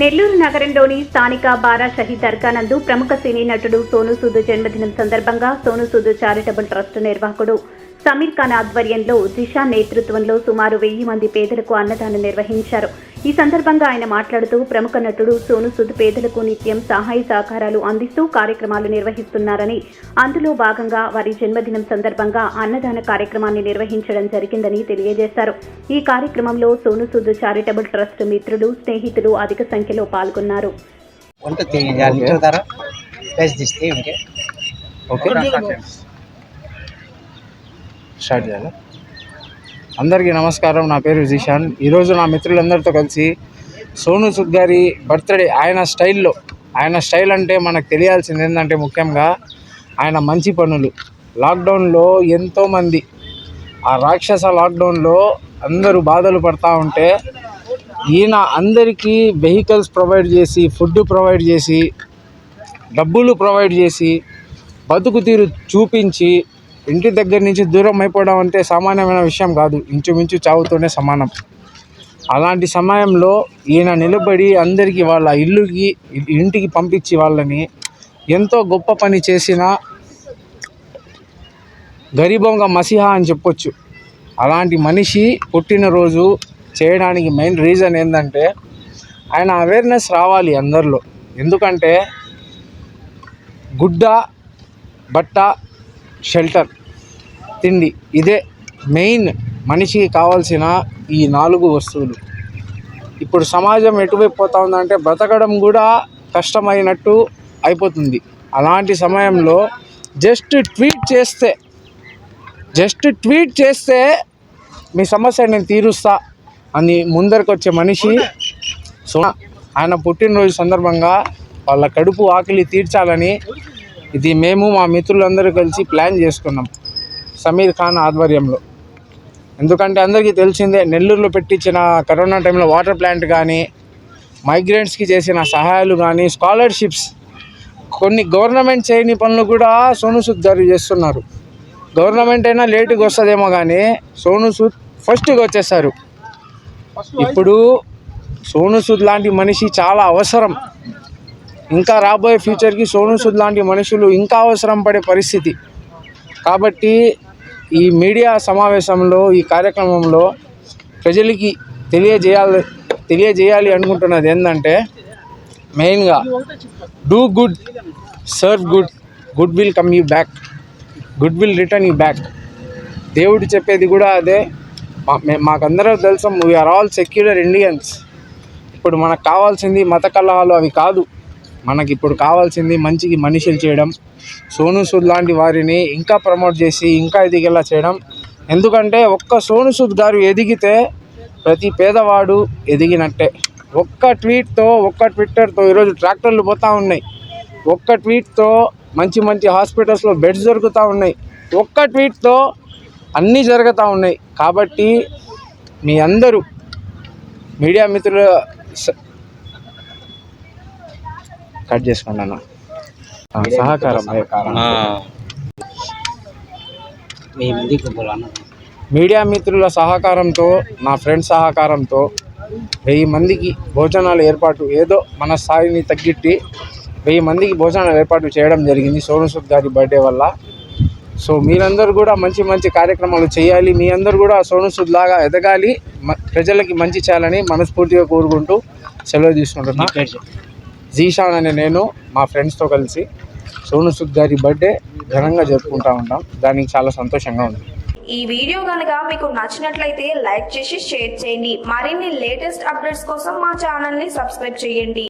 నెల్లూరు నగరంలోని స్థానిక బారా షహీద్ దర్గానందు ప్రముఖ సినీ నటుడు సోను సూద్ జన్మదినం సందర్భంగా సోను సూద్ చారిటబుల్ ట్రస్ట్ నిర్వాహకుడు సమీర్ ఖాన్ ఆధ్వర్యంలో దిశా నేతృత్వంలో సుమారు వెయ్యి మంది పేదలకు అన్నదానం నిర్వహించారు. ఈ సందర్భంగా ఆయన మాట్లాడుతూ ప్రముఖ నటుడు సోను సుద్ పేదలకు నిత్యం సహాయ సహకారాలు అందిస్తూ కార్యక్రమాలు నిర్వహిస్తున్నారని అందులో భాగంగా వారి జన్మదినం సందర్భంగా అన్నదాన కార్యక్రమాన్ని నిర్వహించడం జరిగిందని తెలియజేశారు. ఈ కార్యక్రమంలో సోను సుద్ చారిటబుల్ ట్రస్ట్ మిత్రులు స్నేహితులు అధిక సంఖ్యలో పాల్గొన్నారు. స్టార్ట్ చేయాలి. అందరికీ నమస్కారం. నా పేరు జిషాన్. ఈరోజు నా మిత్రులందరితో కలిసి సోను సుద్ గారి బర్త్డే ఆయన స్టైల్లో ఆయన స్టైల్ అంటే మనకు తెలియాల్సింది ఏంటంటే ముఖ్యంగా ఆయన మంచి పనులు. లాక్డౌన్లో ఎంతోమంది ఆ రాక్షస లాక్డౌన్లో అందరూ బాధలు పడతా ఉంటే ఈయన అందరికీ వెహికల్స్ ప్రొవైడ్ చేసి ఫుడ్ ప్రొవైడ్ చేసి డబ్బులు ప్రొవైడ్ చేసి బతుకు తీరు చూపించి ఇంటి దగ్గర నుంచి దూరం అయిపోవడం అంటే సామాన్యమైన విషయం కాదు. ఇంచుమించు చావుతోనే సమానం. అలాంటి సమయంలో ఈయన నిలబడి అందరికీ వాళ్ళ ఇల్లుకి ఇంటికి పంపించి వాళ్ళని ఎంతో గొప్ప పని చేసిన గరీబంగా మసిహా అని చెప్పొచ్చు. అలాంటి మనిషి పుట్టినరోజు చేయడానికి మెయిన్ రీజన్ ఏంటంటే ఆయన అవేర్నెస్ రావాలి అందరిలో. ఎందుకంటే గుడ్డ బట్ట షెల్టర్ తిండి. ఇదే మెయిన్ మనిషికి కావాల్సిన ఈ నాలుగు వస్తువులు. ఇప్పుడు సమాజం ఎటువైపు పోతా ఉందంటే బ్రతకడం కూడా కష్టమైనట్టు అయిపోతుంది. అలాంటి సమయంలో జస్ట్ ట్వీట్ చేస్తే జస్ట్ ట్వీట్ చేస్తే మీ సమస్య నేను తీరుస్తా అని ముందరికి వచ్చే మనిషి సో ఆయన పుట్టినరోజు సందర్భంగా వాళ్ళ కడుపు ఆకలి తీర్చాలని ఇది మేము మా మిత్రులందరూ కలిసి ప్లాన్ చేసుకున్నాం సమీర్ ఖాన్ ఆధ్వర్యంలో. ఎందుకంటే అందరికీ తెలిసిందే నెల్లూరులో పెట్టించిన కరోనా టైంలో వాటర్ ప్లాంట్ కానీ మైగ్రెంట్స్కి చేసిన సహాయాలు కానీ స్కాలర్షిప్స్ కొన్ని గవర్నమెంట్ చేయని పనులు కూడా సోను సూద్ గారు చేస్తున్నారు. గవర్నమెంట్ అయినా లేటుగా వస్తుందేమో కానీ సోను సూద్ ఫస్ట్గా వచ్చేసారు. ఇప్పుడు సోను సూద్ లాంటి మనిషి చాలా అవసరం. ఇంకా రాబోయే ఫ్యూచర్కి సోను సుద్ లాంటి మనుషులు ఇంకా అవసరం పడే పరిస్థితి. కాబట్టి ఈ మీడియా సమావేశంలో ఈ కార్యక్రమంలో ప్రజలకి తెలియజేయాలి తెలియజేయాలి అనుకుంటున్నది ఏంటంటే మెయిన్గా do good serve good good will come you back good will return you back దేవుడు చెప్పేది కూడా అదే. మా- మే- మాకందరూ తెలుసు వీఆర్ ఆల్ సెక్యులర్ ఇండియన్స్ ఇప్పుడు మనకు కావాల్సింది మత కలహాలు అవి కాదు. మనకి ఇప్పుడు కావాల్సింది మంచికి మనుషులు చేయడం సోను సూద్ లాంటి వారిని ఇంకా ప్రమోట్ చేసి ఇంకా ఎదిగేలా చేయడం. ఎందుకంటే ఒక్క సోను సూద్ గారు ఎదిగితే ప్రతి పేదవాడు ఎదిగినట్టే. ఒక్క ట్వీట్తో ఒక్క ట్విట్టర్తో ఈరోజు ట్రాక్టర్లు పోతూ ఉన్నాయి. ఒక్క ట్వీట్తో మంచి మంచి హాస్పిటల్స్లో బెడ్స్ దొరుకుతూ ఉన్నాయి. ఒక్క ట్వీట్తో అన్నీ జరుగుతూ ఉన్నాయి. కాబట్టి మీ అందరూ మీడియా మిత్రుల స- కట్ చేసుకోండి అన్న సహకారం మీ ముందుకు పోలాను మీడియా మిత్రుల సహకారంతో నా ఫ్రెండ్స్ సహకారంతో వెయ్యి మందికి భోజనాలు ఏర్పాటు ఏదో మన స్థాయిని తగ్గిట్టి వెయ్యి మందికి భోజనాలు ఏర్పాటు చేయడం జరిగింది సోను సూద్ గారి బర్త్డే వల్ల. సో మీరందరూ కూడా మంచి మంచి కార్యక్రమాలు చేయాలి. మీ అందరూ కూడా సోను సూద్ లాగా ఎదగాలి. మ- ప్రజలకి మంచి చేయాలని మనస్ఫూర్తిగా కోరుకుంటూ సెలవు తీసుకుంటున్నా. జీషాన్ అనే నేను మా ఫ్రెండ్స్తో కలిసి సోను సుద్ గారి బర్త్డే ఘనంగా జరుపుకుంటా ఉంటాం. దానికి చాలా సంతోషంగా ఉంది. ఈ వీడియో కనుక మీకు నచ్చినట్లయితే లైక్ చేసి షేర్ చేయండి. మరిన్ని లేటెస్ట్ అప్డేట్స్ కోసం మా ఛానల్ని సబ్స్క్రైబ్ చేయండి.